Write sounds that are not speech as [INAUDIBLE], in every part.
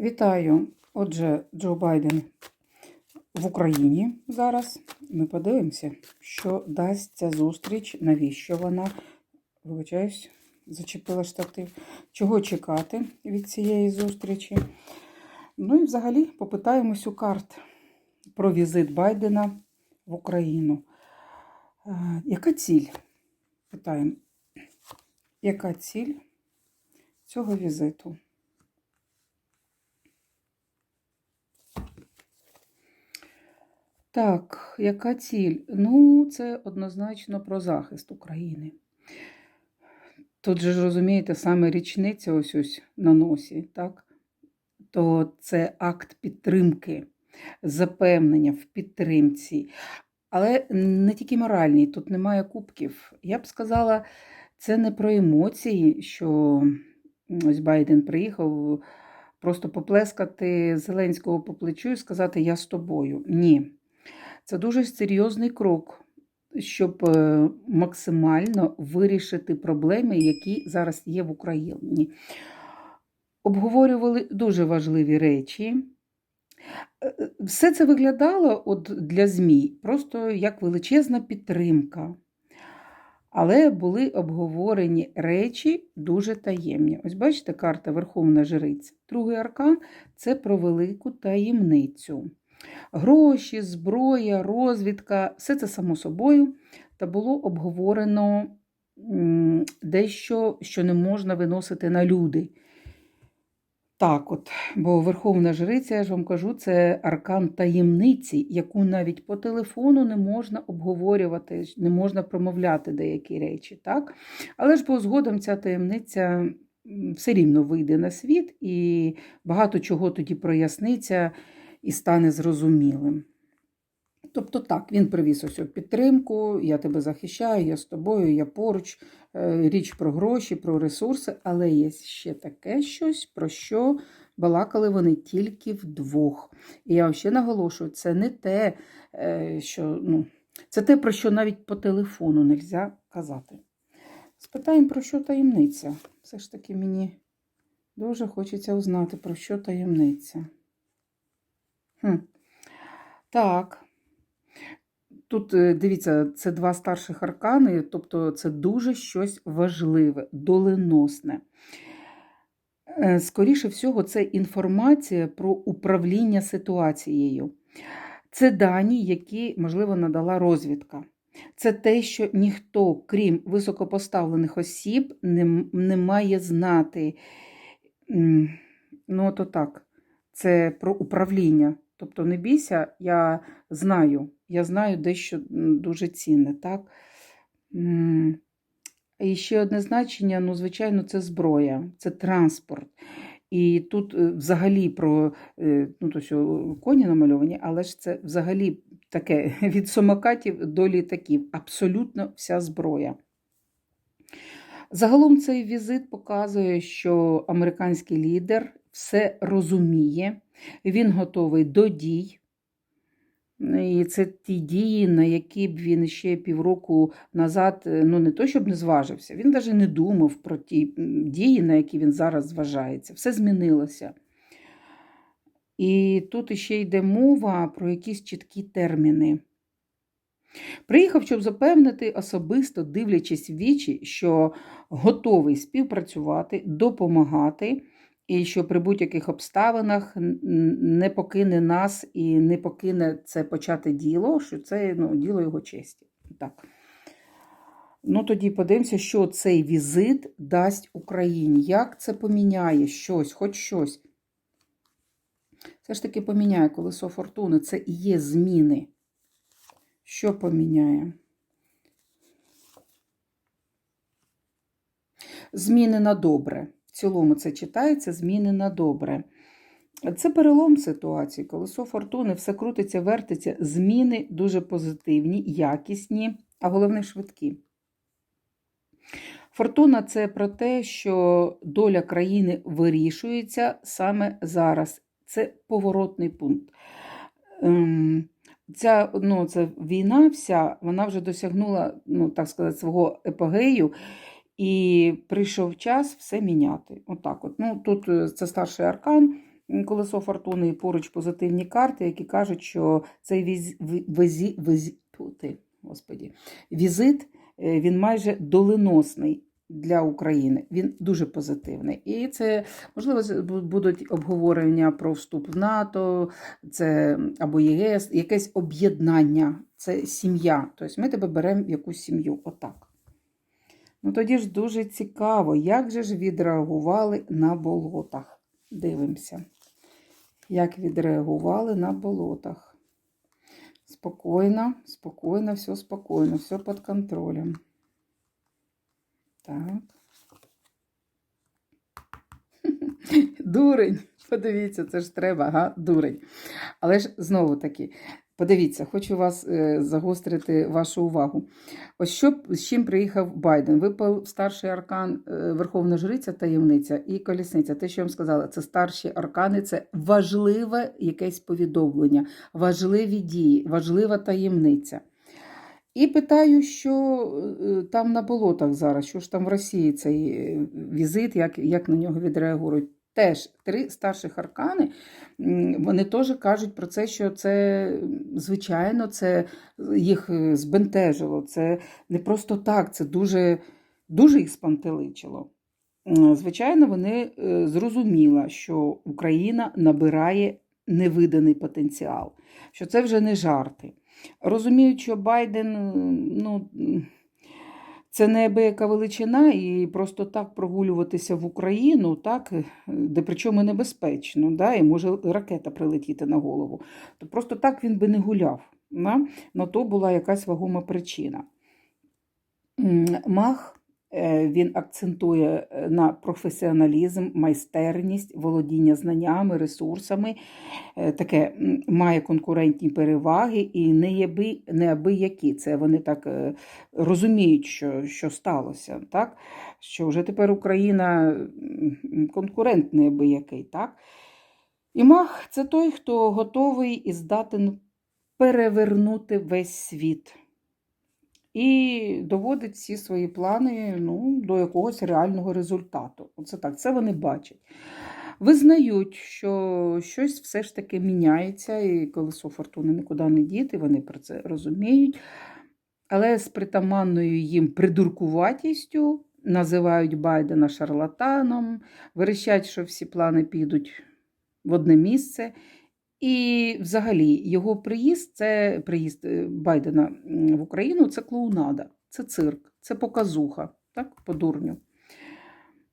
Вітаю! Отже, Джо Байден в Україні зараз. Ми подивимося, що дасть ця зустріч, навіщо вона, вибачаюсь, зачепила штатив, чого чекати від цієї зустрічі. Ну і взагалі попитаємось у карт про візит Байдена в Україну. Е, Яка ціль? Питаємо, яка ціль цього візиту? Так, яка ціль? Ну, це однозначно про захист України. Тут же ж розумієте, саме річниця ось ось на носі, так? То це акт підтримки, запевнення в підтримці. Але не тільки моральній, тут немає кубків. Я б сказала, це не про емоції, що ось Байден приїхав просто поплескати Зеленського по плечу і сказати Я з тобою. Ні. Це дуже серйозний крок, щоб е, максимально вирішити проблеми, які зараз є в Україні. Обговорювали дуже важливі речі. Е, е, Все це виглядало от для ЗМІ просто як величезна підтримка. Але були обговорені речі дуже таємні. Ось бачите, карта Верховна Жриця. Другий аркан це про велику таємницю. Гроші, зброя, розвідка все це само собою, та було обговорено дещо, що не можна виносити на люди. Так от, бо Верховна Жриця, я ж вам кажу, це аркан таємниці, яку навіть по телефону не можна обговорювати, не можна промовляти деякі речі. так? Але ж бо згодом ця таємниця все рівно вийде на світ, і багато чого тоді проясниться і стане зрозумілим. Тобто так, він привіз ось підтримку, я тебе захищаю, я з тобою, я поруч, е, річ про гроші, про ресурси, але є ще таке щось, про що балакали вони тільки вдвох. І я ще наголошую, це не те, е, що ну, це те, про що навіть по телефону не можна казати. Спитаємо, про що таємниця. Все ж таки мені дуже хочеться узнати, про що таємниця. Так. Тут, е, дивіться, це два старших аркани, тобто це дуже щось важливе, доленосне. Е, Скоріше всього, це інформація про управління ситуацією. Це дані, які, можливо, надала розвідка. Це те, що ніхто, крім високопоставлених осіб, не, не має знати. Ну, то так, це про управління. Тобто, не бійся, я знаю, я знаю дещо дуже цінне, так? І ще одне значення, ну, звичайно, це зброя, це транспорт. І тут е, взагалі про е, ну, то що коні намальовані, але ж це взагалі таке [LAUGHS] від самокатів до літаків. Абсолютно вся зброя. Загалом цей візит показує, що американський лідер все розуміє, він готовий до дій. І це ті дії, на які б він ще півроку назад, е, ну не то, щоб не зважився, він навіть не думав про ті дії, на які він зараз зважається. Все змінилося. І тут іще йде мова про якісь чіткі терміни. Приїхав, щоб запевнити, особисто дивлячись в вічі, що готовий співпрацювати, допомагати, і що при будь-яких обставинах не покине нас і не покине це почати діло, що це ну, діло його честі. Так. Ну, тоді подивимося, що цей візит дасть Україні. Як це поміняє щось, хоч щось. Все ж таки поміняє колесо фортуни. Це і є зміни. Що поміняє? Зміни на добре. Цілому це читається зміни на добре. Це перелом ситуації. Колесо фортуни, все крутиться, вертиться. Зміни дуже позитивні, якісні, а головне швидкі. Фортуна це про те, що доля країни вирішується саме зараз. Це поворотний пункт. Ем, Ця ну, це війна вся, вона вже досягнула, ну, так сказати, свого епогею, і прийшов час все міняти. Отак от. Ну, тут е, це старший аркан, колесо фортуни і поруч позитивні карти, які кажуть, що цей віз, візі, візі, ти, господі, візит е, він майже доленосний для України. Він дуже позитивний. І це, можливо, будуть обговорення про вступ в НАТО, це або ЄС, якесь об'єднання, це сім'я. Тобто ми тебе беремо в якусь сім'ю. Отак. Ну тоді ж дуже цікаво, як же ж відреагували на болотах. Дивимося, як відреагували на болотах. Спокійно, спокійно, все спокійно, все під контролем. Так. [LAUGHS] Дурень. Подивіться, це ж треба, га? Дурень. Але ж знову таки, подивіться, хочу вас е, загострити вашу увагу. Ось що, з чим приїхав Байден. Випав старший аркан е, Верховна Жриця, таємниця і колісниця. Те, що я вам сказала, це старші аркани, це важливе якесь повідомлення, важливі дії, важлива таємниця. І питаю, що е, там на болотах зараз, що ж там в Росії цей візит, як, як на нього відреагують. Теж три старших аркани, вони теж кажуть про це, що це, звичайно, це їх е, збентежило. Це не просто так, це дуже, дуже їх спантеличило. Звичайно, вони е, зрозуміли, що Україна набирає невиданий потенціал, що це вже не жарти. Розуміють, що Байден е, ну, це неабияка величина, і просто так прогулюватися в Україну, так, е, де причому небезпечно, да, і може ракета прилетіти на голову. То просто так він би не гуляв. Да? На то була якась вагома причина. Мах він акцентує е, на професіоналізм, майстерність, володіння знаннями, ресурсами, е, таке має конкурентні переваги і неаби- неабиякі. Це вони так е, розуміють, що, що сталося, так? що вже тепер Україна конкурент неабиякий. Так? І мах це той, хто готовий і здатен перевернути весь світ і доводить всі свої плани ну, до якогось реального результату. Оце так, це вони бачать. Визнають, що щось все ж таки міняється, і колесо фортуни нікуди не діти, вони про це розуміють. Але з притаманною їм придуркуватістю називають Байдена шарлатаном, верещать, що всі плани підуть в одне місце. І взагалі його приїзд, це приїзд е, Байдена в Україну, це клоунада, це цирк, це показуха, так, по дурню.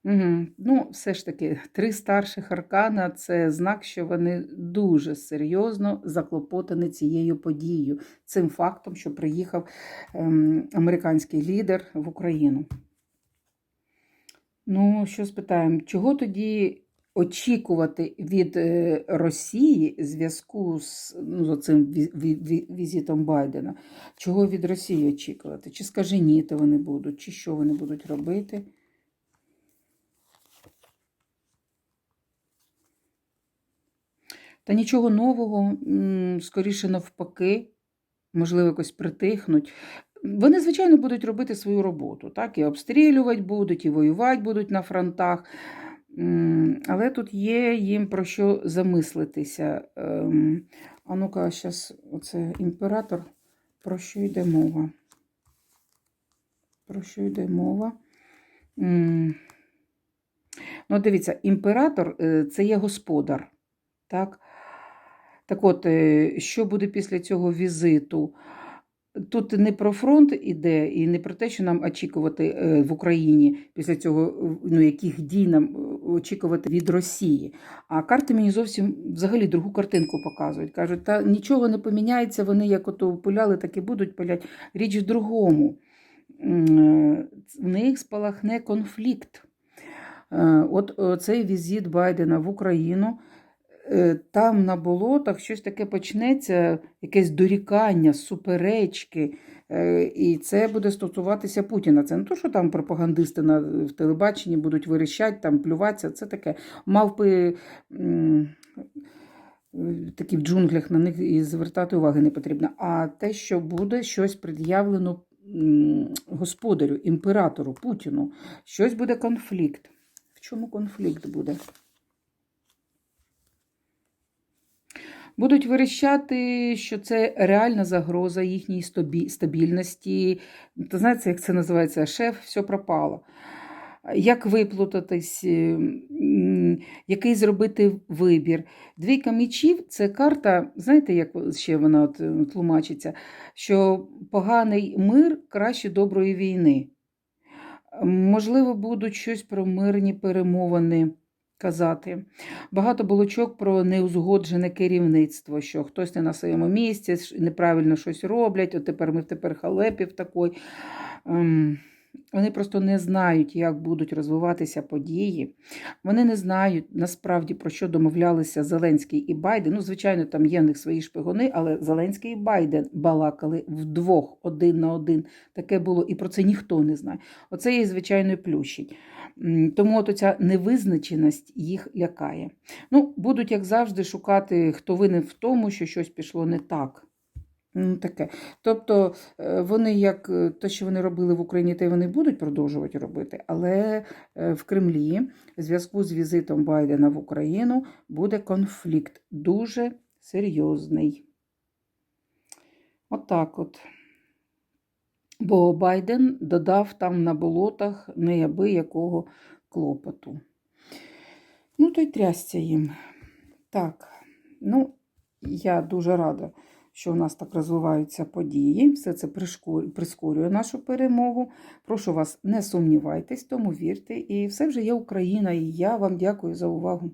Угу. Ну, все ж таки, три старших аркана це знак, що вони дуже серйозно заклопотані цією подією, цим фактом, що приїхав ем, американський лідер в Україну. Ну, що спитаємо, чого тоді очікувати від е, Росії зв'язку з ну, цим ві- ві- ві- візитом Байдена? Чого від Росії очікувати? Чи скаженіти вони будуть, чи що вони будуть робити? Та нічого нового, скоріше навпаки, можливо, якось притихнуть. Вони, звичайно, будуть робити свою роботу, так? І обстрілювати будуть, і воювати будуть на фронтах. Але тут є їм про що замислитися. Ем, А ну-ка, зараз оце імператор. Про що йде мова? Про що йде мова? Ну, дивіться, імператор е, це є господар. Так? Так от, е, що буде після цього візиту? Тут не про фронт іде, і не про те, що нам очікувати е, в Україні після цього, ну, яких дій нам очікувати від Росії. А карти мені зовсім взагалі другу картинку показують. Кажуть, та нічого не поміняється, вони як ото пуляли, так і будуть пулять. Річ в другому. В них спалахне конфлікт. Е, От е, цей візит Байдена в Україну, там на болотах щось таке почнеться, якесь дорікання, суперечки. е, І це буде стосуватися Путіна. Це не то, що там пропагандисти на в телебаченні будуть вирішати, там плюватися. Це таке мавпи. е, Такі в джунглях на них і звертати уваги не потрібно. А те, що буде щось пред'явлено господарю, імператору Путіну, щось буде конфлікт. В чому конфлікт буде? Будуть вирішати, що це реальна загроза їхній стабільності. Ти знаєте, як це називається? Шеф, все пропало. Як виплутатись, е, який зробити вибір. Двійка мічів це карта, знаєте, як ще вона от, е, тлумачиться, що поганий мир краще доброї війни. Можливо, будуть щось про мирні перемовини казати. Багато балачок про неузгоджене керівництво, що хтось не на своєму місці, неправильно щось роблять, от тепер ми тепер халепів такий. Вони просто не знають, як будуть розвиватися події. Вони не знають насправді про що домовлялися Зеленський і Байден. Ну, звичайно, там є в них свої шпигуни, але Зеленський і Байден балакали вдвох, один на один. Таке було, і про це ніхто не знає. Оце їх, звичайно, плющить. Тому от ця невизначеність їх лякає. Ну, будуть, як завжди, шукати, хто винен в тому, що щось пішло не так. Ну, таке. Тобто е, вони, як е, те, що вони робили в Україні, те вони будуть продовжувати робити, але е, в Кремлі в зв'язку з візитом Байдена в Україну буде конфлікт дуже серйозний. Отак от. Бо Байден додав там на болотах неабиякого клопоту. Ну, то й трясся їм. Так, ну, я дуже рада, що у нас так розвиваються події. Все це прискорює нашу перемогу. Прошу вас, не сумнівайтесь, тому вірте. І все вже є Україна, і я вам дякую за увагу.